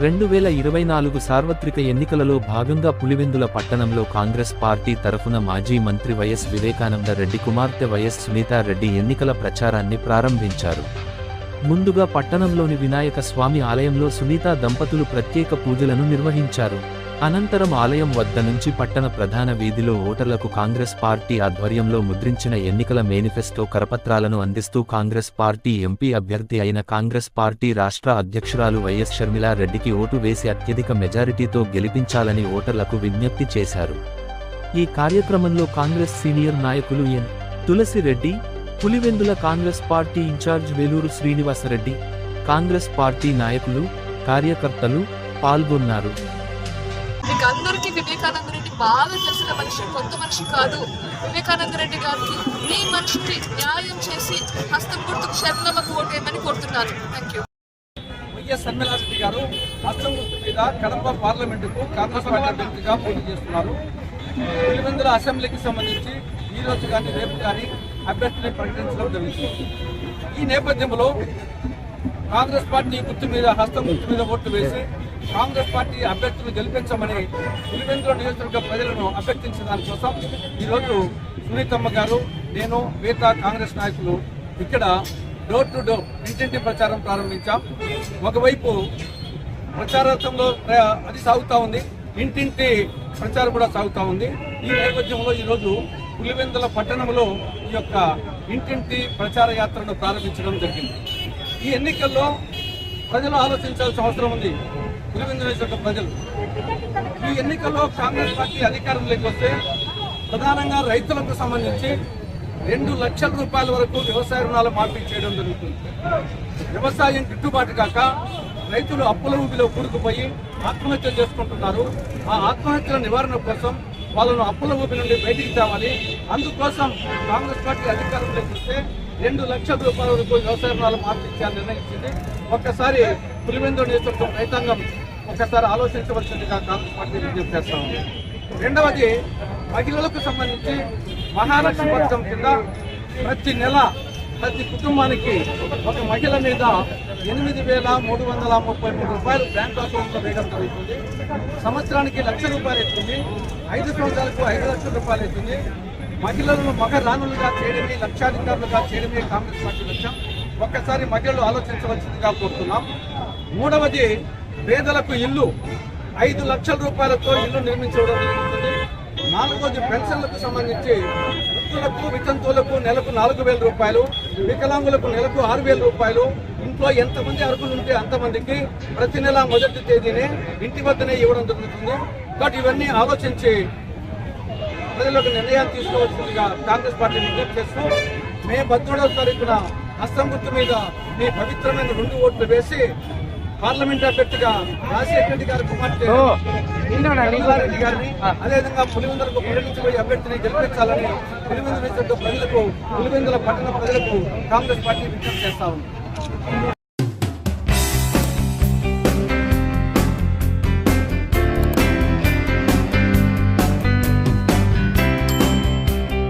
రెండు వేల ఇరవై నాలుగు సార్వత్రిక ఎన్నికలలో భాగంగా పులివెందుల పట్టణంలో కాంగ్రెస్ పార్టీ తరఫున మాజీ మంత్రి వైఎస్ వివేకానంద రెడ్డి కుమార్తె వైఎస్ సునీతారెడ్డి ఎన్నికల ప్రచారాన్ని ప్రారంభించారు. ముందుగా పట్టణంలోని వినాయక స్వామి ఆలయంలో సునీత దంపతులు ప్రత్యేక పూజలను నిర్వహించారు. అనంతరం ఆలయం వద్ద నుంచి పట్టణ ప్రధాన వీధిలో ఓటర్లకు కాంగ్రెస్ పార్టీ ఆధ్వర్యంలో ముద్రించిన ఎన్నికల మేనిఫెస్టో కరపత్రాలను అందిస్తూ కాంగ్రెస్ పార్టీ ఎంపీ అభ్యర్థి అయిన కాంగ్రెస్ పార్టీ రాష్ట్ర అధ్యక్షురాలు వైఎస్ షర్మిలారెడ్డికి ఓటు వేసి అత్యధిక మెజారిటీతో గెలిపించాలని ఓటర్లకు విజ్ఞప్తి చేశారు. ఈ కార్యక్రమంలో కాంగ్రెస్ సీనియర్ నాయకులు N. Tulasireddy Pulivendula Congress party incharge Veluru Srinivasareddy Congress party నాయకులు కార్యకర్తలు పాల్గొన్నారు. మీకు అందరికీ వివేకానంద రెడ్డి బాగా తెలిసిన మనిషి కొత్త మనిషి కాదు. వివేకానంద రెడ్డి గారికి మీ మనిషికి న్యాయం చేసి హస్తం గుర్తుకు శరణమకు ఓటేయమని కోరుతున్నాను. థ్యాంక్ యూ వైఎస్ సమ్మెలారెడ్డి గారు హస్తం గుర్తు మీద కడప పార్లమెంటుకు కాంగ్రెస్ పార్టీ అభ్యర్థిగా పోటీ చేస్తున్నారు. పులివెందుల అసెంబ్లీకి సంబంధించి ఈ రోజు కానీ రేపు కానీ అభ్యర్థిని ప్రకటించడం జరుగుతుంది. ఈ నేపథ్యంలో కాంగ్రెస్ పార్టీ గుర్తు మీద హస్తం గుర్తు మీద ఓట్లు వేసి కాంగ్రెస్ పార్టీ అభ్యర్థులను గెలిపించమని పులివెందుల నియోజకవర్గ ప్రజలను అభ్యర్థించిన దానికోసం ఈరోజు సునీతమ్మ గారు నేను మిగతా కాంగ్రెస్ నాయకులు ఇక్కడ డోర్ టు డోర్ ఇంటింటి ప్రచారం ప్రారంభించాం. ఒకవైపు ప్రచారార్థంలో అది సాగుతూ ఉంది. ఇంటింటి ప్రచారం కూడా సాగుతూ ఉంది. ఈ నేపథ్యంలో ఈరోజు పులివెందుల పట్టణంలో ఈ యొక్క ఇంటింటి ప్రచార యాత్రను ప్రారంభించడం జరిగింది. ఈ ఎన్నికల్లో ప్రజలు ఆలోచించాల్సిన అవసరం ఉంది. పులివెందు నియోజకవర్గ ప్రజలు ఈ ఎన్నికల్లో కాంగ్రెస్ పార్టీ అధికారంలోకి వస్తే ప్రధానంగా రైతులకు సంబంధించి రెండు లక్షల రూపాయల వరకు వ్యవసాయ రుణాలు మార్పిడి చేయడం జరుగుతుంది. వ్యవసాయం గిట్టుబాటు కాక రైతులు అప్పుల ఊపిలో కూరుకుపోయి ఆత్మహత్య చేసుకుంటున్నారు. ఆ ఆత్మహత్యల నివారణ కోసం వాళ్ళను అప్పుల ఊపి నుండి బయటికి తేవాలి. అందుకోసం కాంగ్రెస్ పార్టీ అధికారంలోకి వస్తే రెండు లక్షల రూపాయల వరకు వ్యవసాయ రుణాలు మార్పించాలని నిర్ణయించింది. ఒక్కసారి పులివెందు నియోజకవర్గం రైతాంగం ఒకసారి ఆలోచించవలసిందిగా కాంగ్రెస్ పార్టీ విజ్ఞప్తి చేస్తా ఉంది రెండవది మహిళలకు సంబంధించి మహాలక్ష్మి పథకం కింద ప్రతి నెల ప్రతి కుటుంబానికి ఒక మహిళ మీద ఎనిమిది వేల మూడు వందల ముప్పై మూడు రూపాయలు బ్యాంక్ అకౌంట్లో వేయడం జరుగుతుంది. సంవత్సరానికి లక్ష రూపాయలు అవుతుంది. ఐదు సంవత్సరాలకు ఐదు లక్షల రూపాయలు అవుతుంది. మహిళలను మగ రాణులుగా చేయడమే లక్షాధికారులుగా చేయడమే కాంగ్రెస్ పార్టీ లక్ష్యం. ఒక్కసారి మహిళలు ఆలోచించవలసిందిగా కోరుతున్నాం. మూడవది పేదలకు ఇల్లు ఐదు లక్షల రూపాయలతో ఇల్లు నిర్మించడం జరుగుతుంది. నాలుగోది పెన్షన్లకు సంబంధించి వృత్తులకు వితంతువులకు నెలకు నాలుగు వేల రూపాయలు వికలాంగులకు నెలకు ఆరు వేల రూపాయలు. ఇంట్లో ఎంతమంది అర్హులు ఉంటే అంతమందికి ప్రతి నెల మొదటి తేదీనే ఇంటి వద్దనే ఇవ్వడం జరుగుతుంది. కాబట్టి ఇవన్నీ ఆలోచించి ప్రజలకు నిర్ణయాలు తీసుకోవాల్సిందిగా కాంగ్రెస్ పార్టీ విజ్ఞప్తి చేస్తూ మే పద్మూడవ తారీఖున హస్తం గుర్తు మీద మీ పవిత్రమైన రెండు ఓట్లు వేసి పార్లమెంట్ అభ్యర్థిగా రాజశేఖర రెడ్డి గారి కుమార్తె రెడ్డి గారిని అదేవిధంగా పులివెందులకు పరిగణించబోయే అభ్యర్థిని గెలిపించాలని పులివెందుల ప్రజలకు పులివెందుల పట్టణ ప్రజలకు కాంగ్రెస్ పార్టీ విజ్ఞప్తి చేస్తా ఉంది.